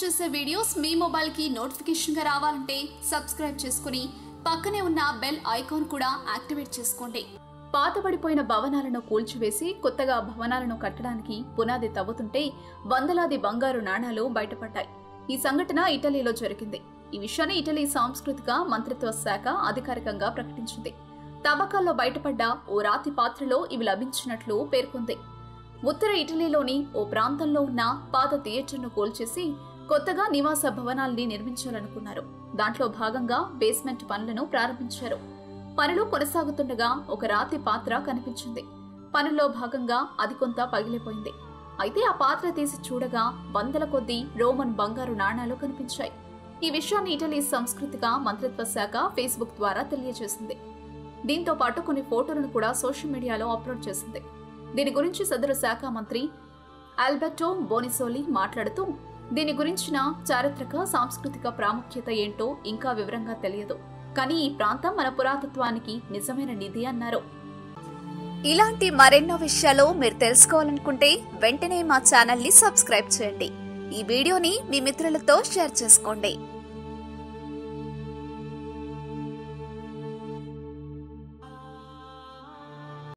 చేసే వీడియోస్ మీ మొబైల్కి నోటిఫికేషన్గా రావాలంటే సబ్స్క్రైబ్ చేసుకుని పక్కనే ఉన్న బెల్ ఐకాన్ కూడా యాక్టివేట్ చేసుకోండి. పాతబడిపోయిన భవనాలను కూల్చివేసి కొత్తగా భవనాలను కట్టడానికి పునాది తవ్వుతుంటే వందలాది బంగారు నాణాలు బయటపడ్డాయి. ఈ సంఘటన ఇటలీలో జరిగింది. ఈ విషయాన్ని ఇటలీ సాంస్కృతిక మంత్రిత్వ శాఖ అధికారికంగా ప్రకటించింది. తవ్వకాల్లో బయటపడ్డ ఓ రాతి పాత్రలో ఇవి లభించినట్లు పేర్కొంది. ఉత్తర ఇటలీలోని ఓ ప్రాంతంలో ఉన్న పాత థియేటర్ను కోల్చేసి కొత్తగా నివాస భవనాల్ని నిర్మించాలనుకున్నారు. దాంట్లో భాగంగా బేస్మెంట్ పనులను ప్రారంభించారు. పనులు కొనసాగుతుండగా ఒక రాతి పాత్ర కనిపించింది. పనుల్లో భాగంగా అది కొంత పగిలిపోయింది. అయితే ఆ పాత్ర తీసి చూడగా వందల కొద్దీ రోమన్ బంగారు నాణాలు కనిపించాయి. ఈ విషయాన్ని ఇటలీ సాంస్కృతిక మంత్రిత్వ శాఖ ఫేస్బుక్ ద్వారా తెలియజేసింది. దీంతో పాటు కొన్ని ఫోటోలను కూడా సోషల్ మీడియాలో అప్లోడ్ చేసింది. దీని గురించి సదరు శాఖ మంత్రి ఆల్బర్టో బోనిసోలి మాట్లాడుతూ దీని గురించిన చారిత్రక సాంస్కృతిక ప్రాముఖ్యత ఏంటో ఇంకా వివరంగా తెలియదు. కానీ ఈ ప్రాంతం మన పురాతత్వానికి నిజమైన నిధి అన్నారు. ఇలాంటి మరెన్నో విషయాలు మీరు తెలుసుకోవాలనుకుంటే వెంటనే మా ఛానల్ని సబ్స్క్రైబ్ చేయండి. ఈ వీడియోని మీ మిత్రులతో షేర్ చేసుకోండి.